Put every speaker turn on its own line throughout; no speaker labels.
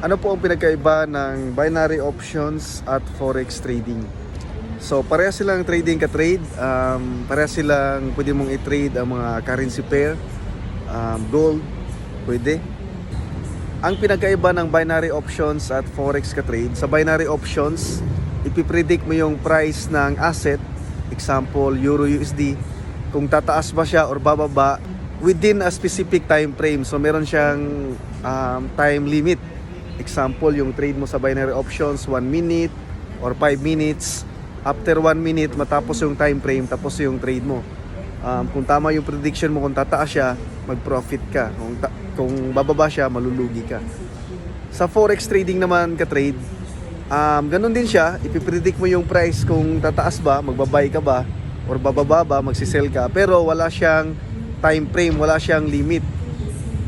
Ano po ang pinagkaiba ng binary options at forex trading? So, pareha silang trading ka-trade. Um, pareha silang pwede mong i-trade ang mga currency pair, um, gold, pwede. Ang pinagkaiba ng binary options at forex ka-trade, sa binary options, ipipredict mo yung price ng asset, example, Euro USD, kung tataas ba siya or bababa within a specific time frame. So, meron siyang um, time limit. Example, yung trade mo sa binary options, 1 minute or 5 minutes. After 1 minute, matapos yung time frame, tapos yung trade mo. Um, kung tama yung prediction mo, kung tataas siya, mag-profit ka. Kung, ta- kung bababa siya, malulugi ka. Sa forex trading naman ka-trade, um, ganun din siya. Ipipredict mo yung price kung tataas ba, magbabay ka ba, or bababa ba, magsisell ka. Pero wala siyang time frame, wala siyang limit.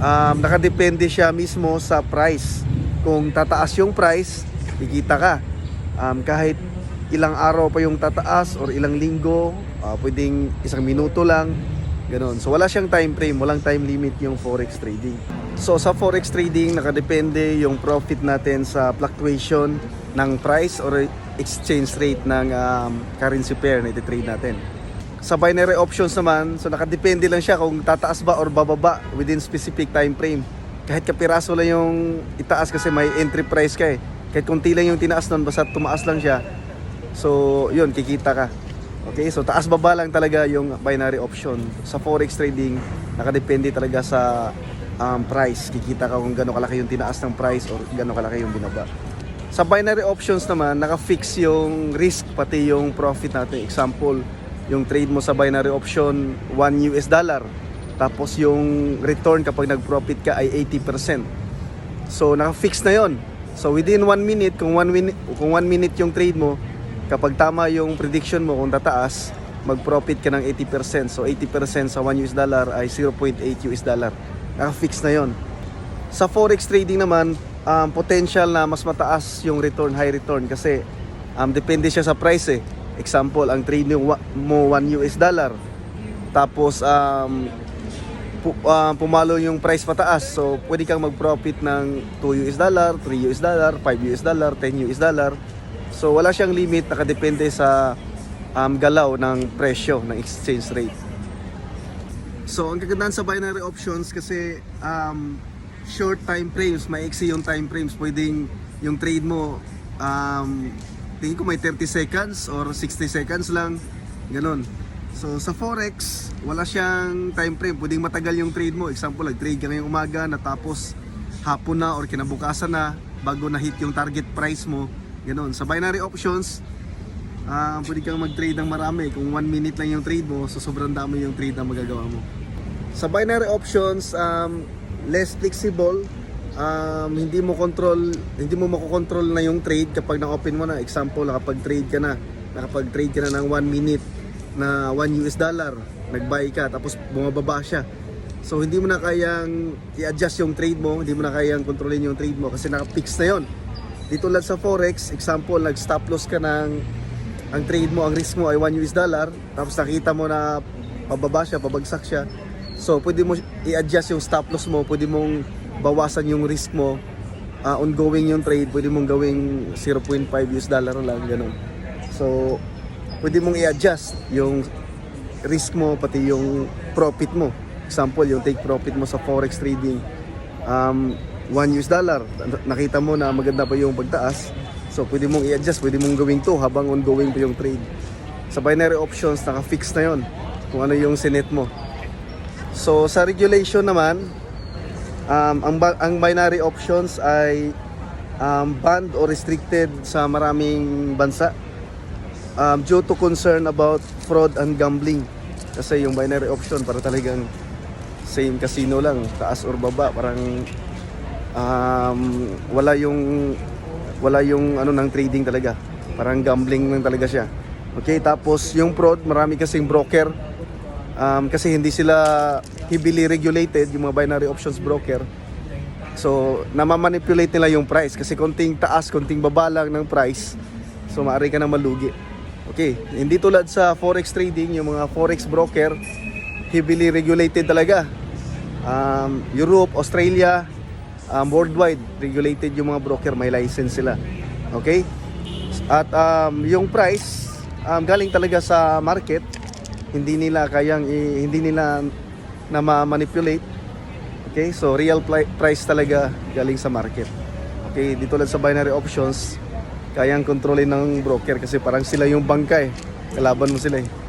Um, nakadepende siya mismo sa price. Kung tataas yung price, kikita ka. Um, kahit ilang araw pa yung tataas or ilang linggo, ah, pwedeng isang minuto lang, ganun. So wala siyang time frame, walang time limit yung forex trading. So sa forex trading, nakadepende yung profit natin sa fluctuation ng price or exchange rate ng um, currency pair na iti-trade natin. Sa binary options naman, so nakadepende lang siya kung tataas ba or bababa within specific time frame. Kahit kapiraso lang yung itaas kasi may entry price ka eh. Kahit konti lang yung tinaas nun, basta tumaas lang siya. So, yun, kikita ka. Okay, so taas baba lang talaga yung binary option. Sa forex trading, nakadepende talaga sa um, price. Kikita ka kung gano'ng kalaki yung tinaas ng price or gano'ng kalaki yung binaba. Sa binary options naman, naka-fix yung risk pati yung profit natin. Example, yung trade mo sa binary option 1 US dollar. Tapos yung return kapag nag-profit ka ay 80%. So naka-fix na 'yon. So within 1 minute, kung 1 minute kung 1 minute yung trade mo, kapag tama yung prediction mo kung tataas, mag-profit ka ng 80%. So 80% sa 1 US dollar ay 0.8 US dollar. Naka-fix na 'yon. Sa forex trading naman, um, potential na mas mataas yung return, high return kasi um, depende siya sa price eh. Example, ang trade mo, mo 1 US dollar. Tapos um, pu- ah, pumalo yung price pataas. So, pwede kang mag-profit ng 2 US dollar, 3 US dollar, 5 US dollar, 10 US dollar. So, wala siyang limit, nakadepende sa um, galaw ng presyo ng exchange rate. So, ang kagandahan sa binary options kasi um, short time frames, maiksi yung time frames. Pwedeng yung trade mo, um, tingin ko may 30 seconds or 60 seconds lang. Ganon. So, sa Forex, wala siyang time frame. Pwedeng matagal yung trade mo. Example, nag-trade ka ngayong umaga, natapos hapon na or kinabukasan na bago na-hit yung target price mo. Ganon. Sa binary options, ah pwede kang mag-trade ng marami. Kung 1 minute lang yung trade mo, so sobrang dami yung trade na magagawa mo. Sa binary options, um, less flexible. Um, hindi mo control, hindi mo makokontrol na yung trade kapag na-open mo na. Example, nakapag-trade ka na. Nakapag-trade ka na ng 1 minute na 1 US dollar. Nag-buy ka, tapos bumababa siya. So, hindi mo na kayang i-adjust yung trade mo, hindi mo na kayang kontrolin yung trade mo kasi naka-fix na yon. Dito lang sa Forex, example, nag-stop loss ka ng ang trade mo, ang risk mo ay 1 US dollar, tapos nakita mo na pababa siya, pabagsak siya. So, pwede mo i-adjust yung stop loss mo, pwede mong bawasan yung risk mo. Ah, ongoing yung trade, pwede mong gawing 0.5 US dollar lang, ganun. So, pwede mong i-adjust yung risk mo, pati yung profit mo. Example, yung take profit mo sa forex trading, um, 1 US dollar. Nakita mo na maganda pa yung pagtaas. So, pwede mong i-adjust, pwede mong gawing to habang ongoing pa yung trade. Sa binary options, naka-fix na yon kung ano yung sinet mo. So, sa regulation naman, um, ang, ang binary options ay um, banned or restricted sa maraming bansa um, due to concern about fraud and gambling. Kasi yung binary option para talagang same casino lang, taas or baba, parang um, wala yung wala yung ano ng trading talaga. Parang gambling lang talaga siya. Okay, tapos yung fraud, marami kasing broker. Um, kasi hindi sila heavily regulated, yung mga binary options broker. So, namamanipulate nila yung price kasi konting taas, konting baba lang ng price. So, maaari ka na malugi. Okay, hindi tulad sa forex trading, yung mga forex broker, heavily regulated talaga. Um, Europe, Australia, um, worldwide regulated yung mga broker, may license sila. Okay? At um, yung price um, galing talaga sa market, hindi nila kayang hindi nila na ma-manipulate. Okay? So real price talaga galing sa market. Okay, dito lang sa binary options, kayang kontrolin ng broker kasi parang sila yung bangka eh. Kalaban mo sila eh.